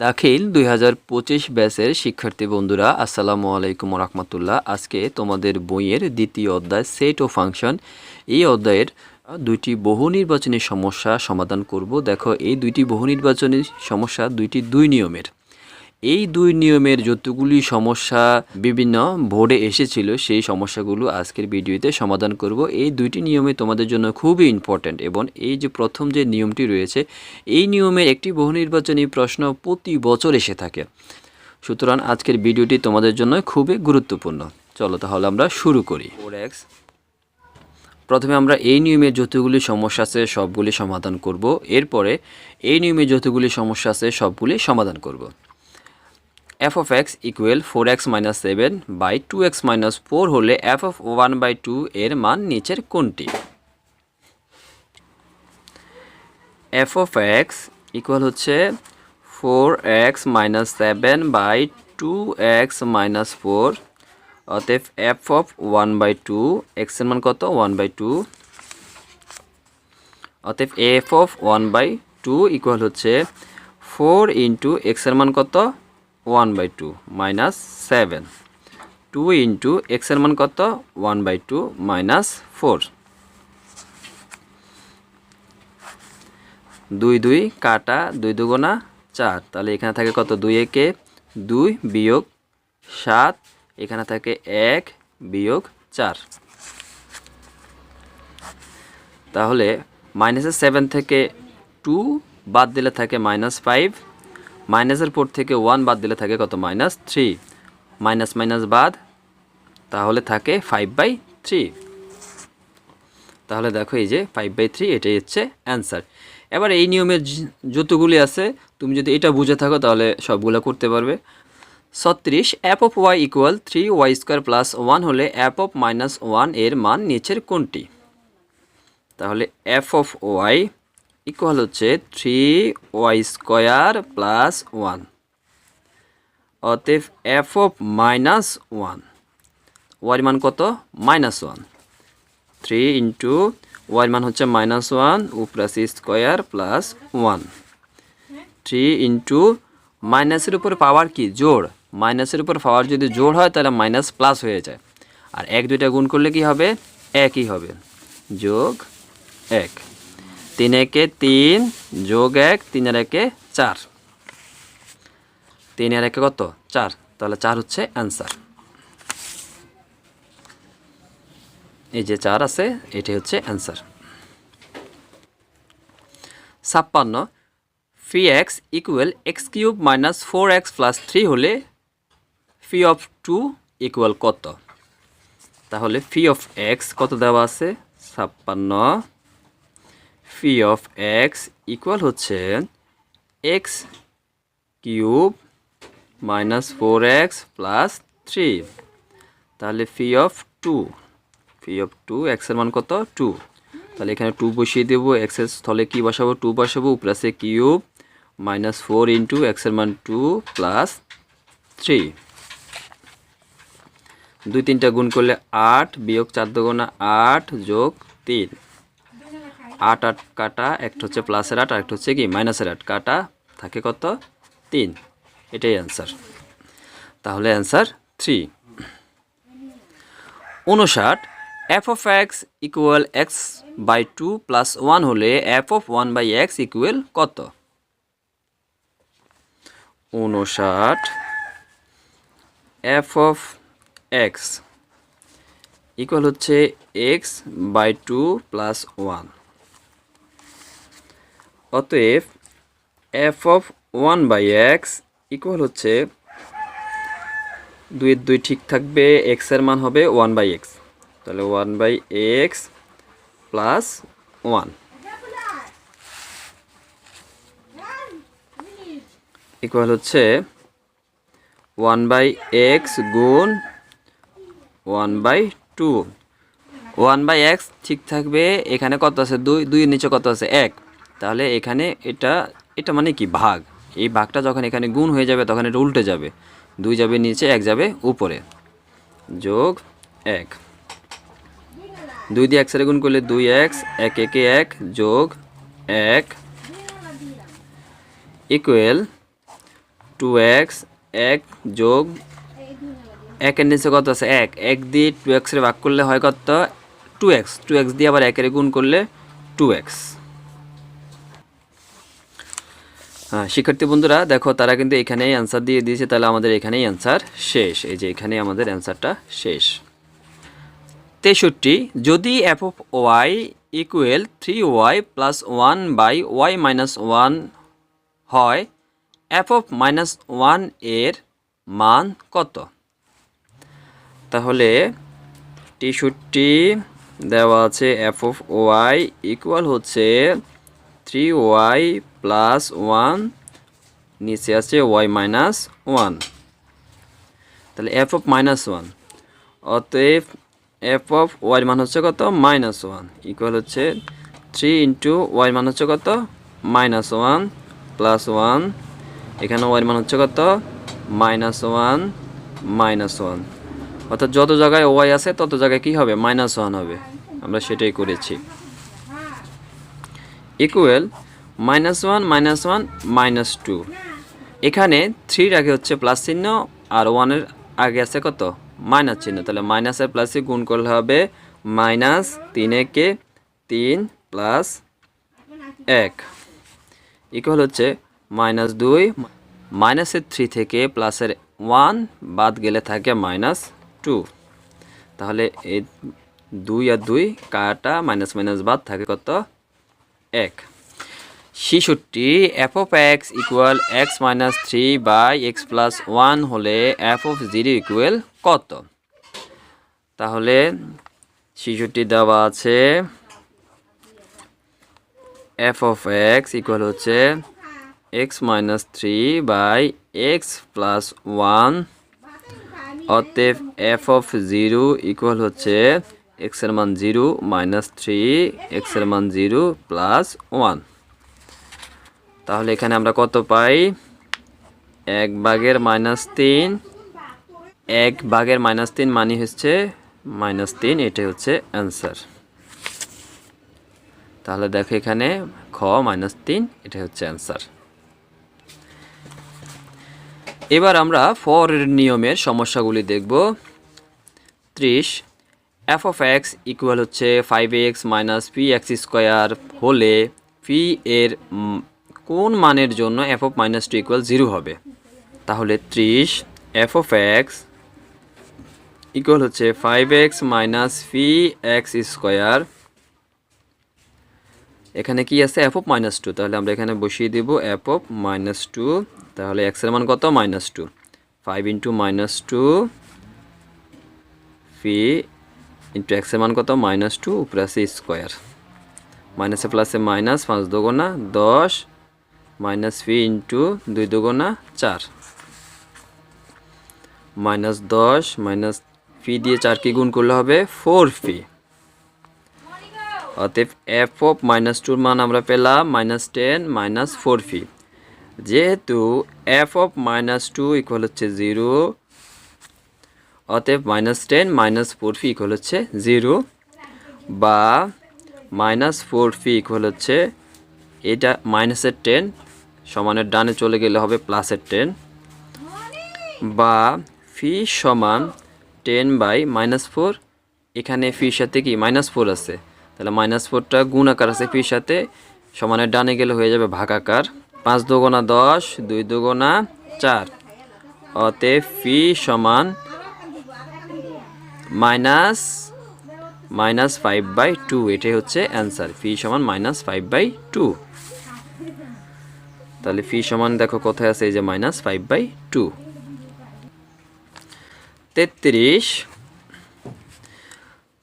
দাখিল দুই হাজার পঁচিশ ব্যাচের শিক্ষার্থী বন্ধুরা, আসসালামু আলাইকুম রহমতুল্লাহ আজকে তোমাদের বইয়ের দ্বিতীয় অধ্যায় সেট ও ফাংশন এই অধ্যায়ের দুইটি বহু নির্বাচনী সমস্যা সমাধান করব। দেখো, এই দুইটি বহু নির্বাচনী সমস্যা দুইটি দুই নিয়মের। এই দুই নিয়মের যতগুলি সমস্যা বিভিন্ন বোর্ডে এসেছিল সেই সমস্যাগুলো আজকের ভিডিওতে সমাধান করব। এই দুইটি নিয়মে তোমাদের জন্য খুবই ইম্পর্ট্যান্ট এবং এই যে প্রথম যে নিয়মটি রয়েছে এই নিয়মের একটি বহু নির্বাচনী প্রশ্ন প্রতি বছর এসে থাকে। সুতরাং আজকের ভিডিওটি তোমাদের জন্য খুবই গুরুত্বপূর্ণ। চলো তাহলে আমরা শুরু করি। ফোর এক্স প্রথমে আমরা এই নিয়মের যতগুলি সমস্যা আছে সবগুলি সমাধান করব। এরপরে এই নিয়মে যতগুলি সমস্যা আছে সবগুলি সমাধান করব। F of x equal four x minus seven by two x minus four হলে f of one by two এর মান নিচের কোনটি? এফ অফ এক্স ইকুয়াল হচ্ছে four x minus seven by two x minus four অতএব f of one by two এক্সের মান কত? ওয়ান বাই টু অতএব f of one by two equal হচ্ছে ফোর ইন্টু এক্সের মান কত? One by two minus seven. Two into এক্সের মান কত? One by two minus four. দুই দুই কাটা দুই দুগুণা চার। তাহলে এখানে থাকে কত? দুই একে দুই বিয়োগ সাত। এখানে থাকে এক বিয়োগ চার। তাহলে মাইনাসের সেভেন থেকে টু বাদ দিলে থাকে মাইনাস ফাইভ। মাইনাসের পর থেকে ওয়ান বাদ দিলে থাকে কত? মাইনাস থ্রি মাইনাস মাইনাস বাদ, তাহলে থাকে ফাইভ বাই থ্রি তাহলে দেখো এই যে ফাইভ বাই থ্রি এটাই হচ্ছে অ্যান্সার এবার এই নিয়মের যতগুলি আছে, তুমি যদি এটা বুঝে থাকো, তাহলে সবগুলো করতে পারবে। ছত্রিশ f of y equal three y square plus one হলে অ্যাপ অফ মাইনাস ওয়ানের মান নিচের কোনটি? তাহলে এফ অফ ওয়াই ইকুয়াল হচ্ছে three y square plus one অতএব এফ অফ মাইনাস ওয়ান ওয়ার মান কত? মাইনাস ওয়ান থ্রি ইন্টু ওয়ার মান হচ্ছে মাইনাস ওয়ান ও plus square plus one three into মাইনাসের উপর পাওয়ার কি? জোড়। মাইনাসের উপর পাওয়ার যদি জোড় হয়, তাহলে মাইনাস প্লাস হয়ে যায়। আর এক দুইটা গুণ করলে কি হবে? একই হবে। যোগ এক। তিন একে তিন যোগ এক তিনের একে চার। তিন আর একে কত? চার। তাহলে চার হচ্ছে অ্যান্সার এই যে চার আছে এটি হচ্ছে অ্যান্সার ছাপ্পান্ন f x equal x cube minus four x plus three হলে ফি অফ টু ইকুয়াল কত? তাহলে ফি অফ এক্স কত দেওয়া আছে? ছাপ্পান্ন ফি অফ এক্স ইকুয়াল হচ্ছে x cube minus four x plus three তাহলে f of two f of two এক্সের মান কত? টু তাহলে এখানে টু বসিয়ে দেবো এক্সের স্থলে কী বসাবো? টু বসাবো প্লাসে কিউব মাইনাস ফোর ইন্টু এক্সের মান টু প্লাস থ্রি দুই তিনটা গুণ করলে আট, বিয়োগ চার দুগুণা আট যোগ তিন। আট আট কাটা, একটা হচ্ছে প্লাসের আট আর একটা হচ্ছে কি মাইনাসের আট। কাটা থাকে কত? তিন। এটাই অ্যান্সার তাহলে অ্যান্সার থ্রি উনষাট f of x equal x by two plus one হলে f of one by x equal কত? উনষাট এফ অফ এক্স ইকুয়াল হচ্ছে x by two plus one অতএব f of one by x equal হচ্ছে দুইয়ের দুই ঠিক থাকবে এক্সের মান হবে ওয়ান বাই এক্স তাহলে one by x plus one equal হচ্ছে ওয়ান বাই এক্স গুণ one by two one by x ঠিক থাকবে, এখানে কত আছে? দুই, দুইয়ের নিচে কত আছে? এক। তাহলে এখানে এটা এটা মানে কি ভাগ? এই ভাগটা যখন এখানে গুণ হয়ে যাবে, তখন এটা উল্টে যাবে। দুই যাবে নিচে, এক যাবে উপরে। যোগ এক। দুই দিয়ে এক সাথে গুণ করলে দুই এক্স এক একে এক, যোগ এক। ইকুয়েল টু এক্স এক যোগ একের নিচে কত আছে? এক। এক দিয়ে টু এক্সের ভাগ করলে হয় কত? টু এক্স টু এক্স দিয়ে আবার একের গুণ করলে টু এক্স হ্যাঁ শিক্ষার্থী বন্ধুরা, দেখো তারা কিন্তু এখানেই অ্যান্সার দিয়ে দিয়েছে, তাহলে আমাদের এখানেই অ্যান্সার শেষ। এই যে এখানেই আমাদের অ্যান্সারটা শেষ। তেষট্টি, যদি f of y equal three y plus one by y minus one হয় এফ অফ মাইনাস ওয়ানের মান কত? তাহলে তেষট্টি দেওয়া আছে এফ অফ ওয়াই ইকুয়াল হচ্ছে থ্রি ওয়াই প্লাস ওয়ান নিচে আছে ওয়াই মাইনাস ওয়ান তাহলে এফ অফ মাইনাস ওয়ান অতএব এফ অফ ওয়াই মান হচ্ছে কত? মাইনাস ওয়ান ইকুয়াল হচ্ছে থ্রি ইন্টু ওয়াই মান হচ্ছে কত? মাইনাস ওয়ান প্লাস ওয়ান এখানে ওয়াই মান হচ্ছে কত? মাইনাস ওয়ান মাইনাস ওয়ান অর্থাৎ যত জায়গায় ওয়াই আছে, তত জায়গায় কি হবে? মাইনাস ওয়ান হবে। আমরা সেটাই করেছি। Equal minus one minus one, minus two. এখানে থ্রির আগে হচ্ছে প্লাস চিহ্ন, আর ওয়ানের আগে আছে কত? মাইনাস চিহ্ন। তাহলে মাইনাস আর প্লাসে গুণ করলে হবে মাইনাস তিন একে তিন প্লাস এক। ইকুয়াল হচ্ছে মাইনাস দুই, মাইনাসের থ্রি থেকে প্লাসের ওয়ান বাদ গেলে থাকে মাইনাস টু। তাহলে এই দুই আর দুই কাটা মাইনাস মাইনাস বাদ থাকে কত? এক। ছেষট্টি f of x equal x minus three by x plus one হলে এফ অফ জিরো ইকুয়াল কত? তাহলে ছেষট্টি দেওয়া আছে এফ অফ এক্স ইকুয়াল হচ্ছে x minus three by x plus one অতএব এফ অফ জিরো ইকুয়াল হচ্ছে এক্সের মান জিরো মাইনাস থ্রি এক্সের মান জিরো প্লাস ওয়ান তাহলে এখানে আমরা কত পাই? এক বাঘের মাইনাস তিন। এক বাঘের মাইনাস তিন মানে হচ্ছে মাইনাস তিন, এটাই হচ্ছে অ্যান্সার। তাহলে দেখো এখানে খ মাইনাস তিন এটা হচ্ছে অ্যান্সার। এবার আমরা ফরের নিয়মের সমস্যাগুলি দেখব। ত্রিশ এফ অফ এক্স ইকুয়াল হচ্ছে five x minus p x square হলে পি এর কোন মানের জন্য f of minus two equal zero হবে? তাহলে ত্রিশ এফ অফ এক্স ইকুয়াল হচ্ছে five x minus p x square এখানে কি আছে? এফ অফ মাইনাস টু তাহলে আমরা এখানে বসিয়ে দিব এফ অফ মাইনাস টু তাহলে এক্সের মান কত? Minus two five into minus two p into এক্সের মান কত? মাইনাস টু উপরে আছে স্কোয়ার মাইনাসে প্লাসে মাইনাস পাঁচ দুগুণা দশ। মাইনাস ফি ইন্টু দুই দুগুণা চার। মাইনাস দশ, মাইনাস ফি দিয়ে চার কি গুণ করলে হবে? ফোর ফি অতএব এফ অফ মাইনাস টুর মান আমরা পেলাম minus ten, minus four p যেহেতু f of minus two equal হচ্ছে জিরো, অতএব minus ten, minus four p equal হচ্ছে জিরো, বা মাইনাস ফোর ফি ইকুয়াল হচ্ছে এটা মাইনাসের টেন সমানের ডানে চলে গেলে হবে প্লাসের টেন বা ফি সমান টেন বাই মাইনাস ফোর এখানে ফির সাথে কি? মাইনাস ফোর আছে। তাহলে মাইনাস ফোরটা গুণ আকার আছে ফির সাথে। সমানের ডানে গেলে হয়ে যাবে ভাগ আকার। পাঁচ দুগুণা দশ, দুই দুগুণা চার। অতএব ফি সমান minus minus five by two এটাই হচ্ছে অ্যান্সার ফি সমান মাইনাস ফাইভ বাই টু তাহলে ফি সমান দেখো কোথায় আছে, এই যে মাইনাস ফাইভ বাই টু তেত্রিশ।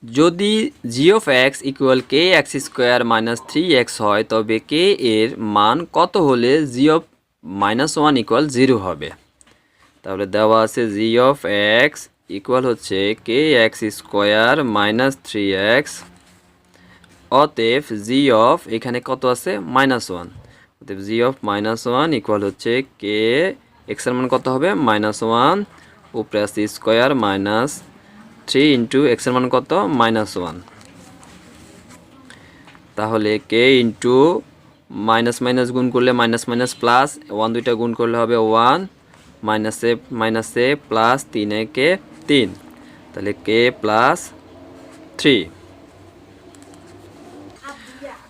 যদি g of x equal k x square minus three x হয়, তবে কে এর মান কত হলে g of minus one equal zero হবে? তাহলে দেওয়া আছে জি অফ এক্স ইকুয়াল হচ্ছে k x square minus three x অতএব জি অফ এখানে কত আছে? মাইনাস ওয়ান অতএব g of minus one equal হচ্ছে কে এক্স এক্সের মান কত হবে? মাইনাস ওয়ান উপরে আছে স্কোয়ার মাইনাস থ্রি ইন্টু এক্সের মান কত? মাইনাস ওয়ান তাহলে কে ইন্টু মাইনাস মাইনাস গুণ করলে মাইনাস মাইনাস প্লাস ওয়ান দুইটা গুণ করলে হবে one minus a minus a plus তিন একে তিন। তাহলে কে প্লাস থ্রি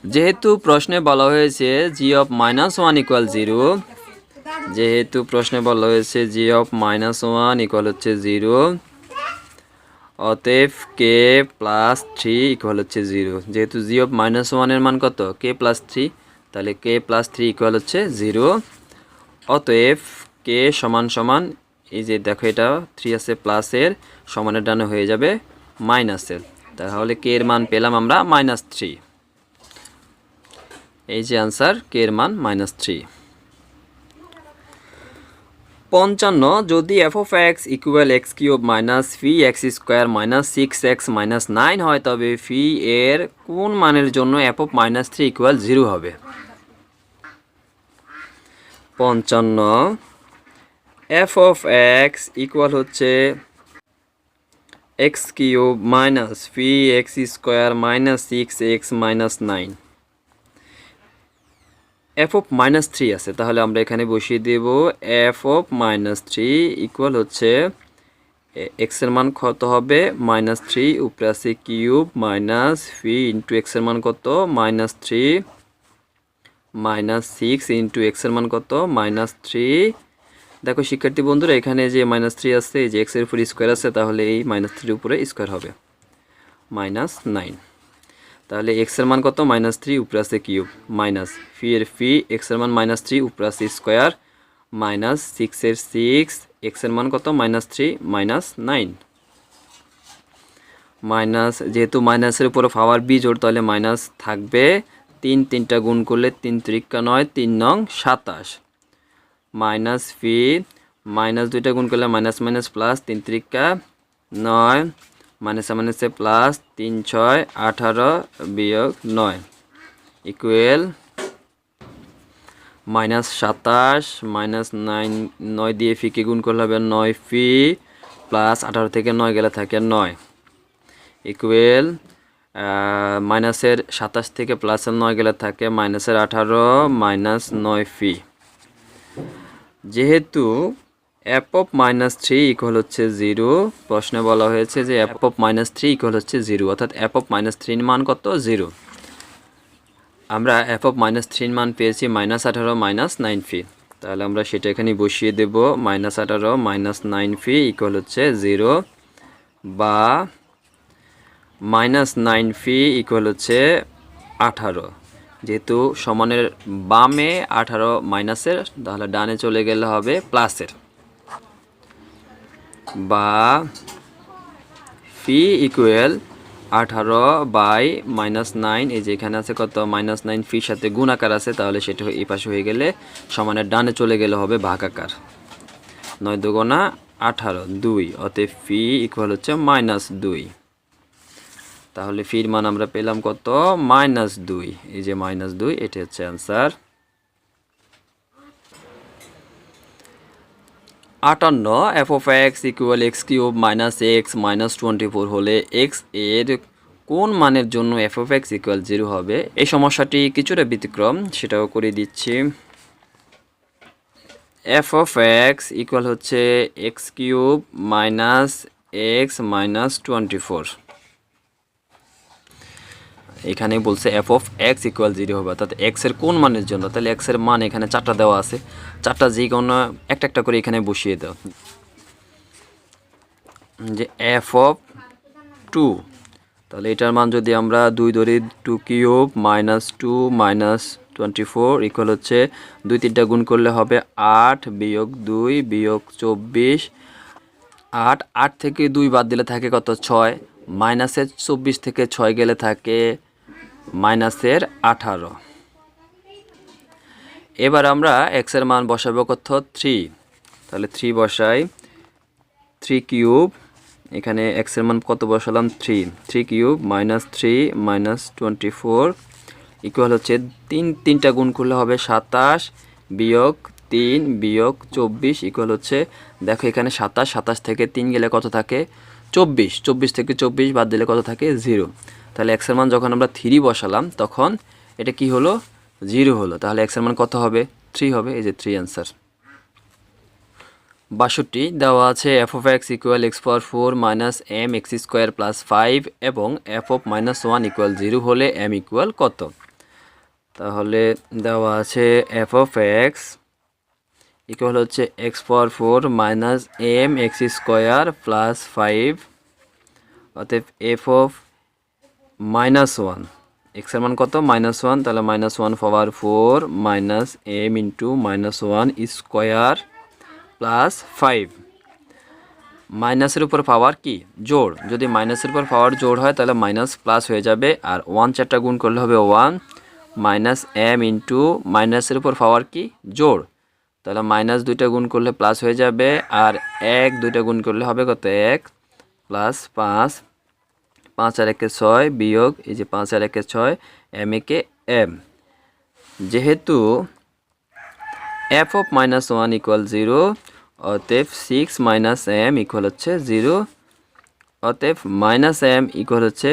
যেহেতু প্রশ্নে বলা হয়েছে g of minus one equal zero যেহেতু প্রশ্নে বলা হয়েছে g of minus one equal হচ্ছে জিরো অতএব কে প্লাস থ্রি ইকুয়াল হচ্ছে জিরো যেহেতু জি অফ মাইনাস ওয়ানের মান কত? কে প্লাস থ্রি তাহলে কে প্লাস থ্রি ইকুয়াল হচ্ছে জিরো অতএব কে সমান সমান, এই যে দেখো এটা থ্রি আছে প্লাসের সমানের ডানে হয়ে যাবে মাইনাসের তাহলে কে এর মান পেলাম আমরা মাইনাস থ্রি এই যে আনসার কে এর মান মাইনাস থ্রি পঞ্চান্ন, যদি f of x equal x cube minus p x square minus six x minus nine হয়, তবে ফি এর কোন মানের জন্য f of minus three equal zero হবে? পঞ্চান্ন এফ অফ এক্স ইকুয়াল হচ্ছে x cube minus p x square minus six x minus nine f of minus three আছে। তাহলে আমরা এখানে বসিয়ে দেব f of minus three equal হচ্ছে এক্সের মান কত হবে? মাইনাস থ্রি উপরে আছে কিউব মাইনাস ফি ইন্টু এক্সের মান কত? Minus three minus six into এক্সের মান কত? মাইনাস থ্রি দেখো শিক্ষার্থী বন্ধুরা, এখানে যে মাইনাস থ্রি আছে, এই যে এক্সের উপর স্কোয়ার আছে, তাহলে এই মাইনাস থ্রির উপরে স্কোয়ার হবে। মাইনাস নাইন তাহলে এক্স এক্সের মান কত? মাইনাস থ্রি উপরে আছে কিউব মাইনাস ফি এর ফি এক্সের মান মাইনাস থ্রি উপরে আছে স্কোয়ার মাইনাস সিক্সের সিক্স এক্স এক্সের মান কত? Minus three minus nine minus যেহেতু মাইনাসের উপরে পাওয়ার বিজোড় তাহলে মাইনাস থাকবে তিন, তিনটা গুণ করলে তিন ত্রিকা নয়, তিন নং সাতাশ। মাইনাস ফি মাইনাস দুইটা গুণ করলে মাইনাস মাইনাস প্লাস তিন ত্রিকা নয়। মাইনাস মাইনাসে প্লাস তিন, ছয়, আঠারো, বিয়োগ নয় ইকুয়েল মাইনাস সাতাশ মাইনাস নাইন নয় দিয়ে ফিকে গুণ করলে হবে নয় ফি প্লাস আঠারো থেকে নয় গেলে থাকে নয় ইকুয়েল মাইনাসের সাতাশ থেকে প্লাসের নয় গেলে থাকে মাইনাসের আঠারো মাইনাস নয় ফি। যেহেতু f of minus three equal হচ্ছে জিরো প্রশ্নে বলা হয়েছে যে f of minus three equal হচ্ছে জিরো অর্থাৎ অ্যাপ মাইনাস থ্রির মান কত? জিরো আমরা অ্যাপ অফ মাইনাস থ্রির মান পেয়েছি মাইনাস আঠারো মাইনাস নাইন ফি তাহলে আমরা সেটা এখানে বসিয়ে দেব মাইনাস আঠারো মাইনাস নাইন ফি ইকুয়াল হচ্ছে জিরো বা মাইনাস নাইন ফি ইকুয়াল হচ্ছে আঠারো। যেহেতু সমানের বামে আঠারো মাইনাসের তাহলে ডানে চলে গেলে হবে প্লাসের বা ফি ইকুয়াল আঠারো বাই মাইনাস নাইন এই যে এখানে আছে কত? মাইনাস নাইন ফির সাথে গুণ আকার আছে, তাহলে সেটা এই পাশে হয়ে গেলে সমানের ডানে চলে গেলে হবে ভাগ আকার। নয় দুগুণা আঠারো, দুই। অতএব ফি ইকুয়াল হচ্ছে মাইনাস দুই। তাহলে ফির মান আমরা পেলাম কত? মাইনাস দুই। এই যে মাইনাস দুই এটি হচ্ছে অ্যান্সার আটান্ন f of x equal x cube minus x minus twenty four হলে এক্সের কোন মানের জন্য f of x equal zero হবে? এই সমস্যাটি কিছুটা ব্যতিক্রম, সেটাও করে দিচ্ছি। এফ অফ এক্স ইকুয়াল হচ্ছে x cube minus x minus twenty four এখানে বলছে f of x equal zero হবে, অর্থাৎ এক্সের কোন মানের জন্য? তাহলে এক্সের মান এখানে চারটা দেওয়া আছে। চারটা যে কোনো একটা একটা করে এখানে বসিয়ে দাও। যে এফ অফ টু তাহলে এটার মান যদি আমরা দুই ধরি two cube minus two minus twenty four equal হচ্ছে দুই তিনটা গুণ করলে হবে আট বিয়োগ দুই বিয়োগ চব্বিশ। আট আট থেকে দুই বাদ দিলে থাকে কত? ছয়। মাইনাসের চব্বিশ থেকে ছয় গেলে থাকে মাইনাসের আঠারো। এবার আমরা এক্সের মান বসাবো কত? থ্রি তাহলে থ্রি বসাই। থ্রি কিউব এখানে এক্সের মান কত বসালাম? Three three cube minus three minus twenty four equal হচ্ছে তিন, তিনটা গুণ করলে হবে সাতাশ, বিয়োগ তিন, বিয়োগ চব্বিশ ইকুয়াল হচ্ছে, দেখো এখানে সাতাশ সাতাশ থেকে তিন গেলে কত থাকে? চব্বিশ। চব্বিশ থেকে চব্বিশ বাদ দিলে কত থাকে? জিরো তাহলে এক্সের মান যখন আমরা থ্রি বসালাম, তখন এটা কি হলো? জিরো হলো। তাহলে এক্সের মান কত হবে? থ্রি হবে, এই যে থ্রি অ্যান্সার বাষট্টি, দেওয়া আছে f of x equal x power four minus m x square plus five এবং f of minus one equal zero হলে এম ইকুয়াল কত? তাহলে দেওয়া আছে এফ অফ এক্স ইকুয়াল হচ্ছে x power four minus m x square plus five অতএব F of minus one এক্সের মান কত? মাইনাস ওয়ান তাহলে minus one power four minus m into minus one square plus five মাইনাসের উপর পাওয়ার কি? জোড়. যদি মাইনাসের উপর পাওয়ার জোড় হয়, তাহলে মাইনাস প্লাস হয়ে যাবে। আর ওয়ান চারটা গুণ করলে হবে ওয়ান মাইনাস এম ইন্টু মাইনাসের উপর পাওয়ার কি? জোড়. তাহলে মাইনাস দুইটা গুণ করলে প্লাস হয়ে যাবে। আর এক দুইটা গুণ করলে হবে কত? এক প্লাস পাঁচ পাঁচ আর একে ছয় বিয়োগ, এই যে পাঁচ আর একে ছয়, এম একে এম। যেহেতু f of minus one equal zero, অতএব সিক্স মাইনাস এম ইকুয়াল হচ্ছে জিরো, অতএব মাইনাস এম ইকুয়াল হচ্ছে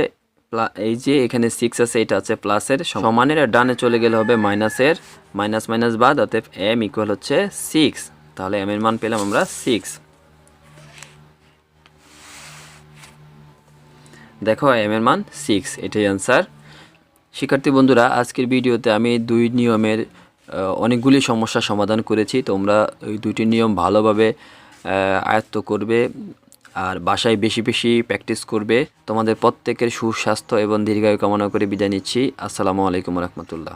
এই যে এখানে সিক্স আছে, এটা আছে প্লাসের সমানের ডানে চলে গেলে হবে মাইনাসের, মাইনাস মাইনাস বাদ, অতএব এম ইকুয়াল হচ্ছে সিক্স। তাহলে এম এর মান পেলাম আমরা সিক্স। দেখো এম এর মান সিক্স এটাই অ্যান্সার শিক্ষার্থী বন্ধুরা, আজকের ভিডিওতে আমি দুই নিয়মের অনেকগুলি সমস্যার সমাধান করেছি। তোমরা ওই দুইটি নিয়ম ভালোভাবে আয়ত্ত করবে আর বাসায় বেশি বেশি প্র্যাকটিস করবে। তোমাদের প্রত্যেকের সুস্বাস্থ্য এবং দীর্ঘায়ু কামনা করে বিদায় নিচ্ছি। আসসালামু আলাইকুম রহমতুল্লাহ।